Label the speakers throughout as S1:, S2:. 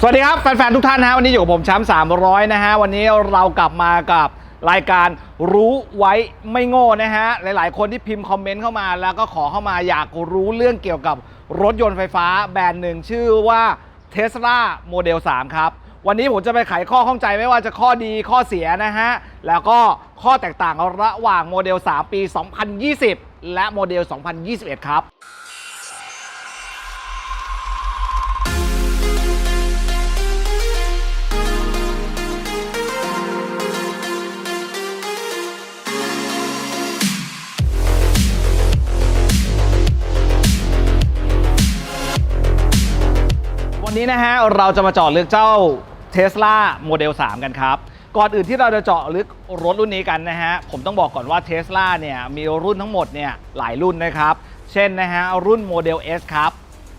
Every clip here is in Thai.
S1: สวัสดีครับ แฟนๆ ทุกท่านนะฮะวันนี้อยู่กับผมแชมป์300 นะฮะ วันนี้เรากลับมากับรายการรู้ไว้ไม่โง่นะฮะ หลายๆ คนที่พิมพ์คอมเมนต์เข้ามา แล้วก็ขอเข้ามาอยากรู้เรื่องเกี่ยวกับรถยนต์ไฟฟ้าแบรนด์หนึ่งชื่อว่า Tesla Model 3 ครับ วันนี้ผมจะไปไขข้อข้องใจไม่ว่าจะข้อดีข้อเสียนะฮะ แล้วก็ข้อแตกต่างระหว่างโมเดล 3 ปี 2020 และโมเดล 2021 ครับ นนี้นะฮะเราจะมาเจาะลึกเจ้า Tesla Model 3 กันครับ ก่อนอื่นที่เราจะเจาะลึกรถรุ่นนี้กันนะฮะผมต้องบอกก่อนว่า Tesla เนี่ยมีรุ่นทั้งหมดเนี่ยหลายรุ่นนะครับ เช่นนะฮะรุ่น Model S ครับ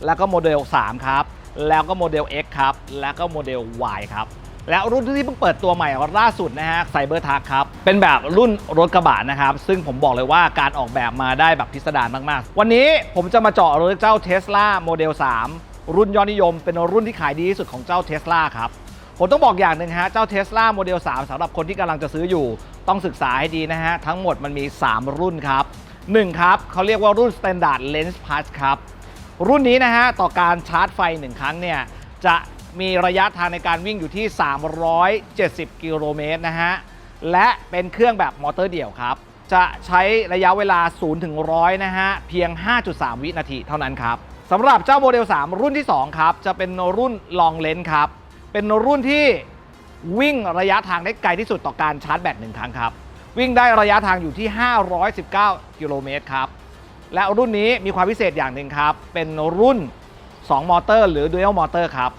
S1: แล้วก็ Model 3 ครับ แล้วก็ Model X ครับ แล้วก็ Model Y ครับและรุ่นที่เพิ่งเปิดตัวใหม่ล่าสุดนะฮะไซเบอร์ทักครับ เป็นแบบรุ่นรถกระบะนะครับ ซึ่งผมบอกเลยว่าการออกแบบมาได้แบบพิสดารมาก ๆ วันนี้ผมจะมาเจาะลึกเจ้า Tesla Model 3 รุ่นยอดนิยม เป็นรุ่นที่ขายดีที่สุดของเจ้า Tesla ครับผมต้องบอกอย่างหนึ่งฮะ เจ้า Tesla Model 3สำหรับคนที่กำลังจะซื้ออยู่ ต้องศึกษาให้ดีนะฮะ ทั้งหมดมันมี 3 รุ่นครับ 1 ครับเขาเรียกว่ารุ่น Standard Lens Plus ครับ รุ่นนี้นะฮะ ต่อการชาร์จไฟ 1 ครั้งเนี่ย จะมีระยะทางในการวิ่งอยู่ที่ 370 กิโลเมตรนะฮะ และเป็นเครื่องแบบมอเตอร์เดี่ยวครับ จะใช้ระยะเวลา 0 ถึง 100 นะฮะ เพียง 5.3 วินาทีเท่านั้นครับ สำหรับเจ้าโมเดล 3 รุ่นที่ 2 ครับ จะเป็นรุ่นลองเลนครับ เป็นรุ่นที่วิ่งระยะทางได้ไกลที่สุดต่อการชาร์จแบตหนึ่งครั้งครับ วิ่งได้ระยะทางอยู่ที่ 519 กิโลเมตรครับ และรุ่นนี้มีความพิเศษอย่างหนึ่งครับ เป็นรุ่น 2 มอเตอร์ หรือ Dual Motor ครับ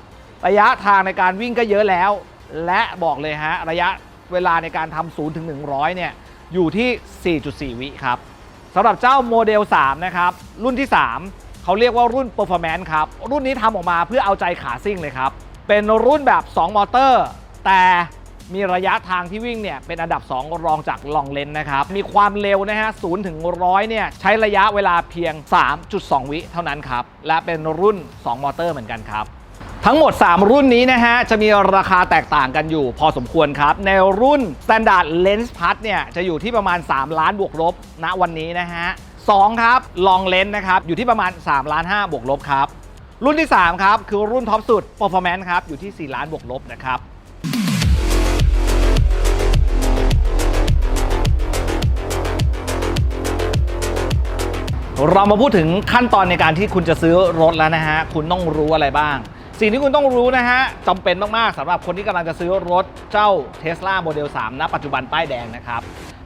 S1: ระยะทางในการวิ่งก็เยอะแล้ว และบอกเลยฮะ ระยะเวลาในการทำ0ถึง100 เนี่ย อยู่ที่ 4.4 วิครับสำหรับเจ้าโมเดล 3 นะครับ รุ่นที่ 3 เขาเรียกว่ารุ่น Performance ครับ รุ่นนี้ทำออกมาเพื่อเอาใจขาซิ่งเลยครับ เป็นรุ่นแบบ 2 มอเตอร์ แต่มีระยะทางที่วิ่งเนี่ยเป็นอันดับ 2 รองจากลองเลนนะครับ มีความเร็วนะฮะ0ถึง100 เนี่ย ใช้ระยะเวลาเพียง 3.2 วิเท่านั้นครับ และเป็นรุ่น 2 มอเตอร์เหมือนกันครับ ทั้งหมด 3 รุ่นนี้นะฮะ จะมีราคาแตกต่างกันอยู่พอสมควรครับ ในรุ่น Standard Lens Plus เนี่ย จะอยู่ที่ประมาณ 3 ล้านบวกลบณวันนี้นะฮะ 2 ครับ Long Lens นะครับ อยู่ที่ประมาณ3ล้าน5บวกลบครับ รุ่นที่ 3 ครับ คือรุ่นท็อปสุด Performance ครับ อยู่ที่ 4 ล้านบวกลบนะครับเรามาพูดถึงขั้นตอนในการที่คุณจะซื้อรถแล้วนะฮะ คุณต้องรู้อะไรบ้าง สิ่งที่คุณต้องรู้นะฮะจำเป็นมาก ๆสำหรับคนที่กำลังจะซื้อรถเจ้า Tesla Model 3 ณ ปัจจุบันป้ายแดงนะครับ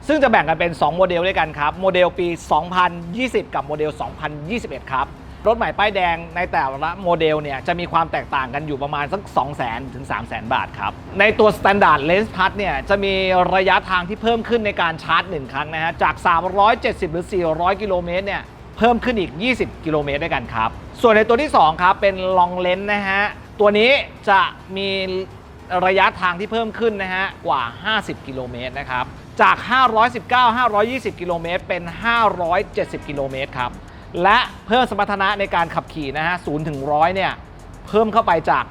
S1: ซึ่งจะแบ่งกันเป็น 2 โมเดลด้วยกันครับ โมเดลปี 2020 กับโมเดล 2021 ครับ รถใหม่ป้ายแดงในแต่ละโมเดลเนี่ยจะมีความแตกต่างกันอยู่ประมาณสัก 2 0 0 0 0 0 ถึง3 0 0 0 0 บาทครับ ในตัว Standard Lens Plus เนี่ยจะมีระยะทางที่เพิ่มขึ้นในการชาร์จ 1 ครั้งนะฮะ จาก 370 หรือ 400 กิโลเมตรเนี่ยเพิ่มขึ้นอีก 20 กิโลเมตรด้วยกันครับ ส่วนในตัวที่ 2 ครับ เป็นลองเลนนะฮะ ตัวนี้จะมีระยะทางที่เพิ่มขึ้นนะฮะกว่า 50 กิโลเมตรนะครับ จาก 519 520 กิโลเมตร เป็น 570 กิโลเมตรครับ และเพิ่มสมรรถนะในการขับขี่นะฮะ0ถึง100 เนี่ย เพิ่มเข้าไปจาก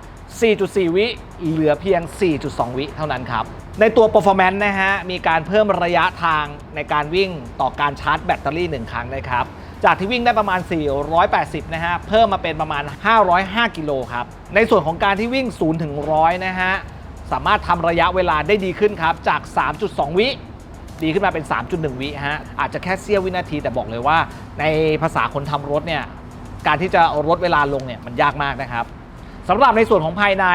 S1: 4.4 วิ เหลือเพียง 4.2 วิเท่านั้นครับ ในตัว performance นะฮะ มีการเพิ่มระยะทางในการวิ่งต่อการชาร์จแบตเตอรี่ 1 ครั้งนะครับ จากที่วิ่งได้ประมาณ 480 นะฮะ เพิ่มมาเป็นประมาณ 505 กิโลครับ ในส่วนของการที่วิ่ง0ถึง100 นะฮะสามารถทำระยะเวลาได้ดีขึ้นครับ จาก 3.2 วิ ดีขึ้นมาเป็น 3.1 วิฮะ อาจจะแค่เสี้ยววินาทีแต่บอกเลยว่า ในภาษาคนทำรถเนี่ย การที่จะลดเวลาลงเนี่ยมันยากมากนะครับสำหรับในส่วนของภายใน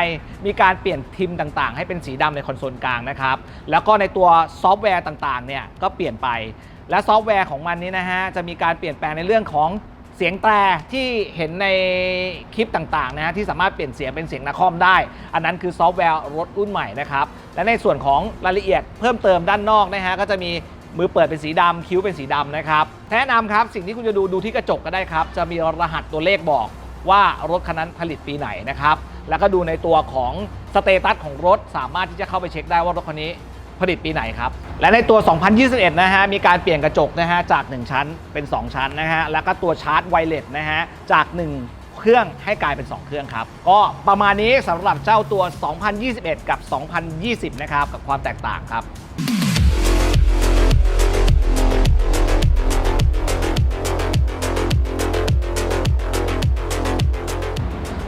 S1: มีการเปลี่ยนทิมต่างๆ ให้เป็นสีดำในคอนโซลกลางนะครับ แล้วก็ในตัวซอฟต์แวร์ต่างๆเนี่ยก็เปลี่ยนไป และซอฟต์แวร์ของมันนี้นะฮะจะมีการเปลี่ยนแปลงในเรื่องของ เสียงแตรที่เห็นในคลิปต่างๆนะฮะที่สามารถเปลี่ยนเสียงเป็นเสียงนาคอมได้ อันนั้นคือซอฟต์แวร์รถรุ่นใหม่นะครับ และในส่วนของรายละเอียดเพิ่มเติมด้านนอกนะฮะก็จะมีมือเปิดเป็นสีดำคิ้วเป็นสีดำนะครับแนะนำครับสิ่งที่คุณจะดูดูที่กระจกก็ได้ครับ จะมีรหัสตัวเลขบอกว่ารถคันนั้นผลิตปีไหนนะครับแล้วก็ดูในตัวของสเตตัสของรถสามารถที่จะเข้าไปเช็คได้ว่ารถคันนี้ ผลิตปีไหนครับ และในตัว 2021 นะฮะ มีการเปลี่ยนกระจกนะฮะ จาก 1 ชั้นเป็น 2 ชั้นนะฮะ แล้วก็ตัวชาร์จไวเลสนะฮะ จาก 1เครื่องให้กลายเป็น 2 เครื่องครับ ก็ประมาณนี้สำหรับเจ้าตัว 2021 กับ 2020 นะครับ กับความแตกต่างครับ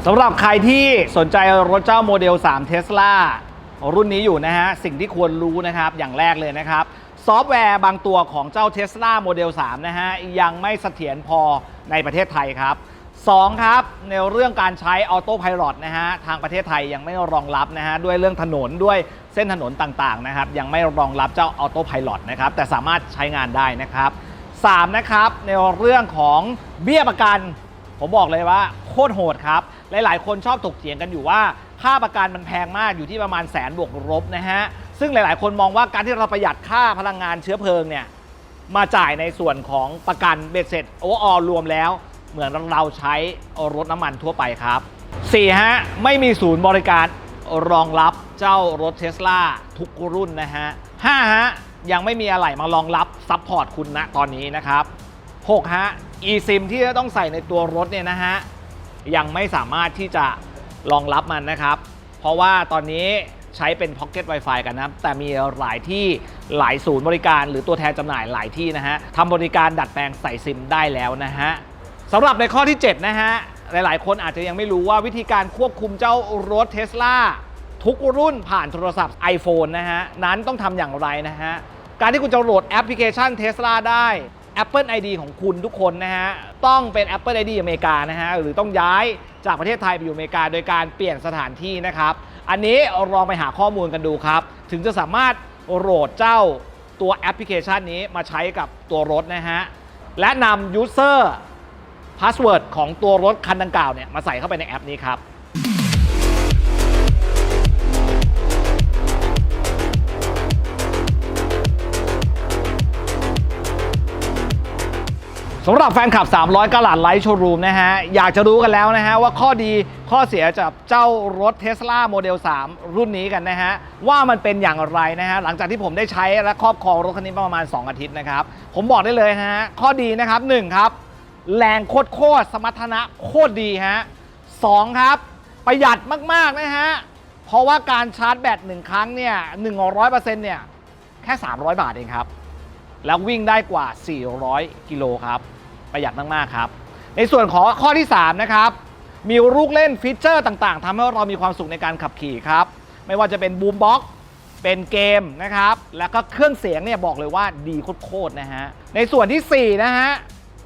S1: สำหรับใครที่สนใจรถเจ้าโมเดล 3 Tesla รุ่นนี้อยู่นะฮะ สิ่งที่ควรรู้นะครับ อย่างแรกเลยนะครับ ซอฟต์แวร์บางตัวของเจ้า Tesla โมเดล3นะฮะ ยังไม่เสถียรพอในประเทศไทยครับ 2 ครับ ในเรื่องการใช้ออโต้พ l o t นะฮะ ทางประเทศไทยยังไม่รองรับนะฮะ ด้วยเรื่องถนนด้วยเส้นถนนต่างๆนะครับ ยังไม่รองรับเจ้าออโต้พ l o t นะครับ แต่สามารถใช้งานได้นะครับ 3 นะครับ ในเรื่องของเบี้ยประกัน ผมบอกเลยว่าโคตรโหดครับ หลายๆ คนชอบถกเถียงกันอยู่ว่า ค่าประกันมันแพงมากอยู่ที่ประมาณแสนบวกลบนะฮะ ซึ่งหลาย ๆ คนมองว่าการที่เราประหยัดค่าพลังงานเชื้อเพลิงเนี่ยมาจ่ายในส่วนของประกันเบ็ดเสร็จโอเวอร์ออรวมแล้ว เหมือนเราใช้รถน้ำมันทั่วไปครับ 4. ฮะไม่มีศูนย์บริการรองรับเจ้ารถเทสลาทุกรุ่นนะฮะ 5. ฮะยังไม่มีอะไรมารองรับซัพพอร์ตคุณณตอนนี้นะครับ6ฮะ eSIM ที่จะต้องใส่ในตัวรถเนี่ยนะฮะยังไม่สามารถที่จะ รองรับมันนะครับ เพราะว่าตอนนี้ใช้เป็น Pocket Wi-Fi กันนะครับ แต่มีหลายที่หลายศูนย์บริการ หรือตัวแทนจำหน่ายหลายที่นะฮะทำบริการดัดแปลงใส่ซิมได้แล้วนะฮะสำหรับในข้อที่ 7 นะฮะ หลายๆ คนอาจจะยังไม่รู้ว่าวิธีการควบคุมเจ้ารถเทสลาทุกรุ่นผ่านโทรศัพท์ iPhone นะฮะ นั้นต้องทำอย่างไรนะฮะ การที่คุณจะโหลดแอปพลิเคชัน Tesla ได้ Apple ID ของคุณทุกคนนะฮะ ต้องเป็น Apple ID อเมริกานะฮะ หรือต้องย้ายจากประเทศไทยไปอยู่อเมริกา โดยการเปลี่ยนสถานที่นะครับ อันนี้ลองไปหาข้อมูลกันดูครับ ถึงจะสามารถโหลดเจ้าตัวแอปพลิเคชันนี้มาใช้กับตัวรถนะฮะ และนำ User Password ของตัวรถคันดังกล่าวเนี่ยมาใส่เข้าไปในแอปนี้ครับ สำหรับแฟนคลับ 300กะหลัดไลท์โชว์รูมนะฮะ อยากจะรู้กันแล้วนะฮะ ว่าข้อดีข้อเสียจากเจ้ารถ Tesla Model 3 รุ่นนี้กันนะฮะ ว่ามันเป็นอย่างไรนะฮะ หลังจากที่ผมได้ใช้และครอบครองรถคันนี้ประมาณ 2 อาทิตย์นะครับ ผมบอกได้เลยฮะ ข้อดีนะครับ 1 ครับ แรงโคตรโคตรสมรรถนะโคตรดีฮะ2ครับ ประหยัดมาก ๆ นะฮะ เพราะว่าการชาร์จแบต1ครั้งเนี่ย100%เนี่ยแค่ 300 บาทเองครับ แล้ววิ่งได้กว่า 400 กิโลครับ ประหยัดมาก ๆ ครับ ในส่วนของข้อที่ 3 นะครับ มีลูกเล่นฟีเจอร์ต่าง ๆทำให้เรามีความสุขในการขับขี่ครับ ไม่ว่าจะเป็นบูมบ็อกเป็นเกมนะครับ แล้วก็เครื่องเสียงเนี่ยบอกเลยว่าดีโคตรๆนะฮะ ในส่วนทีสี่4 นะฮะ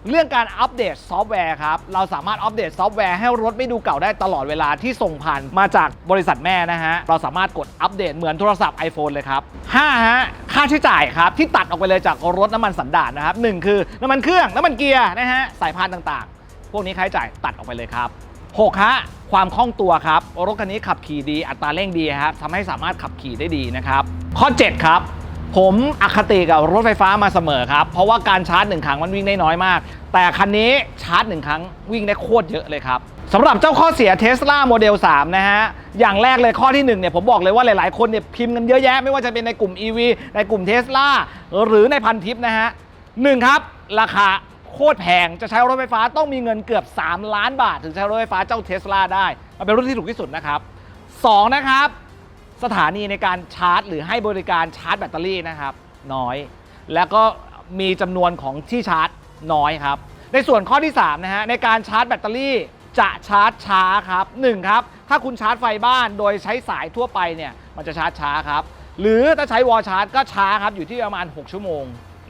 S1: เรื่องการอัปเดตซอฟต์แวร์ครับ เราสามารถอัปเดตซอฟต์แวร์ให้รถไม่ดูเก่าได้ตลอดเวลาที่ส่งผ่านมาจากบริษัทแม่นะฮะ เราสามารถกดอัปเดตเหมือนโทรศัพท์ iPhone เลยครับ 5 ฮะ ค่าใช้จ่ายครับ ที่ตัดออกไปเลยจากรถน้ำมันสันดาปนะครับหนึ่งคือน้ำมันเครื่อง น้ำมันเกียร์นะฮะ สายพานต่างๆ พวกนี้ค่าใช้จ่ายตัดออกไปเลยครับ6ฮะความคล่องตัวครับ รถคันนี้ขับขี่ดี อัตราเร่งดีครับทำให้สามารถขับขี่ได้ดีนะครับ ข้อ 7 ครับ ผมอคติกับรถไฟฟ้ามาเสมอครับ เพราะว่าการชาร์จหนึ่งครั้งมันวิ่งได้น้อยมาก แต่คันนี้ชาร์จหนึ่งครั้งวิ่งได้โคตรเยอะเลยครับสำหรับเจ้าข้อเสีย Tesla Model 3 นะฮะ อย่างแรกเลยข้อที่ 1 เนี่ย ผมบอกเลยว่าหลาย ๆ คนเนี่ยพิมพ์กันเยอะแยะ ไม่ว่าจะเป็นในกลุ่ม EV ในกลุ่ม Tesla หรือในพันทิปนะฮะหนึ่งครับ ราคาโคตรแพง จะใช้รถไฟฟ้าต้องมีเงินเกือบ 3 ล้านบาท ถึงใช้รถไฟฟ้าเจ้า Tesla ได้ มันเป็นรุ่นที่ถูกที่สุดนะครับสองนะครับ สถานีในการชาร์จ หรือให้บริการชาร์จแบตเตอรี่นะครับ น้อย แล้วก็มีจำนวนของที่ชาร์จน้อยครับ ในส่วนข้อที่3นะฮะในการชาร์จแบตเตอรี่จะชาร์จช้าครับหนึ่งครับถ้าคุณชาร์จไฟบ้านโดยใช้สายทั่วไปเนี่ยมันจะชาร์จช้าครับ หรือถ้าใช้วอลชาร์จก็ช้าครับอยู่ที่ประมาณ 6 ชั่วโมง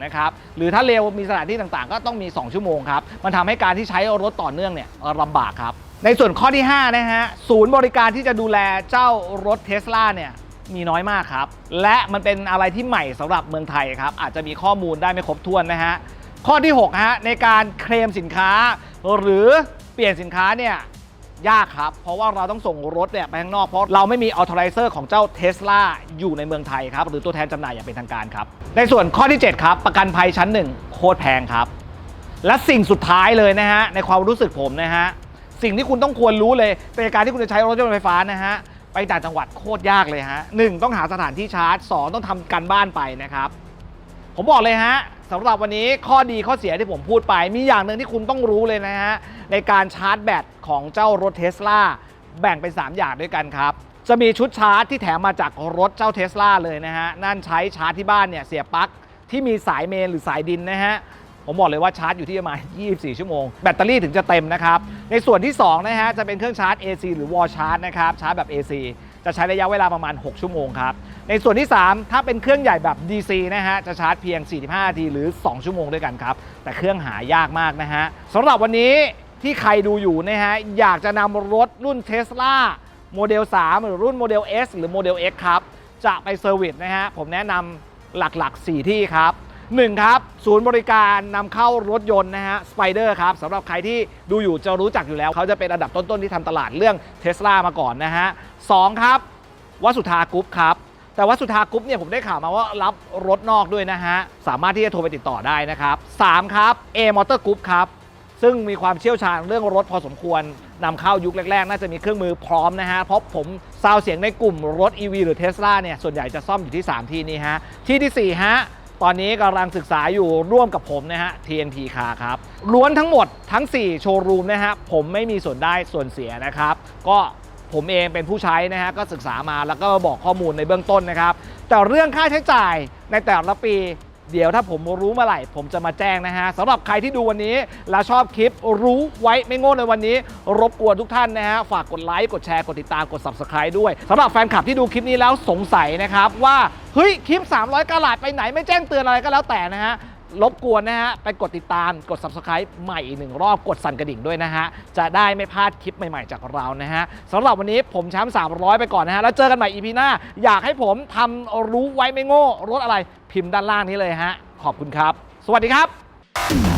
S1: นะครับหรือถ้าเร็วมีสถานที่ต่างๆ ก็ต้องมี 2 ชั่วโมงครับ มันทำให้การที่ใช้รถต่อเนื่องเนี่ยลำบากครับ ในส่วนข้อที่ 5 นะฮะ ศูนย์บริการที่จะดูแลเจ้ารถเทสลาเนี่ยมีน้อยมากครับ และมันเป็นอะไรที่ใหม่สำหรับเมืองไทยครับ อาจจะมีข้อมูลได้ไม่ครบถ้วนนะฮะ ข้อที่ 6 ฮะ ในการเคลมสินค้า หรือเปลี่ยนสินค้าเนี่ยยากครับ เพราะว่าเราต้องส่งรถเนี่ยไปข้างนอก เพราะเราไม่มีออ t h o r i z e r ของเจ้า Tesla อยู่ในเมืองไทยครับ หรือตัวแทนจำหน่ายอย่างเป็นทางการครับ ในส่วนข้อที่ 7 ครับ ประกันภัยชั้น 1 โคตรแพงครับ และสิ่งสุดท้ายเลยนะฮะในความรู้สึกผมนะฮะ สิ่งที่คุณต้องควรรู้เลยในการที่คุณจะใช้รถยนต์ไฟฟ้านะฮะไปต่างจังหวัดโคตรยากเลยฮะหนึ่งต้องหาสถานที่ชาร์จสองต้องทำการบ้านไปนะครับผมบอกเลยฮะสำหรับวันนี้ข้อดีข้อเสียที่ผมพูดไป มีอย่างหนึ่งที่คุณต้องรู้เลยนะฮะในการชาร์จแบตของเจ้ารถเทสลาแบ่งเป็น 3 อย่างด้วยกันครับ จะมีชุดชาร์จที่แถมมาจากรถเจ้าเทสลาเลยนะฮะนั่นใช้ชาร์จที่บ้านเนี่ยเสียบปลั๊กที่มีสายเมนหรือสายดินนะฮะ ผมบอกเลยว่าชาร์จอยู่ที่ประมาณ 24 ชั่วโมง แบตเตอรี่ถึงจะเต็มนะครับ ในส่วนที่ 2 นะฮะ จะเป็นเครื่องชาร์จ AC หรือ wall charge นะครับ ชาร์จแบบ AC จะใช้ระยะเวลาประมาณ 6 ชั่วโมงครับ ในส่วนที่ 3 ถ้าเป็นเครื่องใหญ่แบบ DC นะฮะ จะชาร์จเพียง 45 นาทีหรือ 2 ชั่วโมงด้วยกันครับ แต่เครื่องหายากมากนะฮะสำหรับวันนี้ที่ใครดูอยู่นะฮะ อยากจะนำรถรุ่น Tesla โมเดล 3 หรือรุ่นโมเดล S หรือโมเดล X ครับ จะไปเซอร์วิสนะฮะ ผมแนะนำหลักๆ 4 ที่ครับ 1ครับศูนย์บริการนำเข้ารถยนต์นะฮะ Spider ครับสำหรับใครที่ดูอยู่จะรู้จักอยู่แล้ว เขาจะเป็นอันดับต้นๆที่ทำตลาดเรื่อง Tesla มาก่อนนะฮะ2ครับวัสุธากรุ๊ปครับแต่วัดสุธากรุ๊ปเนี่ยผมได้ข่าวมาว่ารับรถนอกด้วยนะฮะ สามารถที่จะโทรไปติดต่อได้นะครับ3ครับ A Motor Group ครับ ซึ่งมีความเชี่ยวชาญเรื่องรถพอสมควรนำเข้ายุคแรก ๆ น่าจะมีเครื่องมือพร้อมนะฮะ เพราะผมซาวเสียงในกลุ่มรถ EV หรือ Tesla เนี่ย ส่วนใหญ่จะซ่อมอยู่ที่ 3 ที่นี้ฮะ ที่ทีสี่4 ฮะ ตอนนี้กำลังศึกษาอยู่ร่วมกับผมนะฮะ TNT Car ครับล้วนทั้งหมดทั้ง 4 โชว์รูมนะฮะผมไม่มีส่วนได้ส่วนเสียนะครับ ก็ผมเองเป็นผู้ใช้นะฮะก็ศึกษามาแล้วก็บอกข้อมูลในเบื้องต้นนะครับ แต่เรื่องค่าใช้จ่ายในแต่ละปี เดี๋ยวถ้าผมรู้เมื่อไหร่ผมจะมาแจ้งนะฮะสำหรับใครที่ดูวันนี้และชอบคลิปรู้ไว้ไม่โง่ในวันนี้ รบกวนทุกท่านนะฮะฝากกดไลค์กดแชร์กดติดตามกด subscribe ด้วยสำหรับแฟนคลับที่ดูคลิปนี้แล้วสงสัยนะครับว่าเฮ้ยคลิป 300กะหลาดไปไหนไม่แจ้งเตือนอะไรก็แล้วแต่นะฮะ รบกวนนะฮะ ไปกดติดตามกด subscribe ใหม่อีกหนึ่งรอบกดสั่นกระดิ่งด้วยนะฮะ จะได้ไม่พลาดคลิปใหม่ๆจากเรานะฮะสำหรับวันนี้ผมแชมป์300 ไปก่อนนะฮะ แล้วเจอกันใหม่ EP หน้า อยากให้ผมทำรู้ไว้ไม่โง่รถอะไรพิมพ์ด้านล่างนี้เลยฮะ ขอบคุณครับ สวัสดีครับ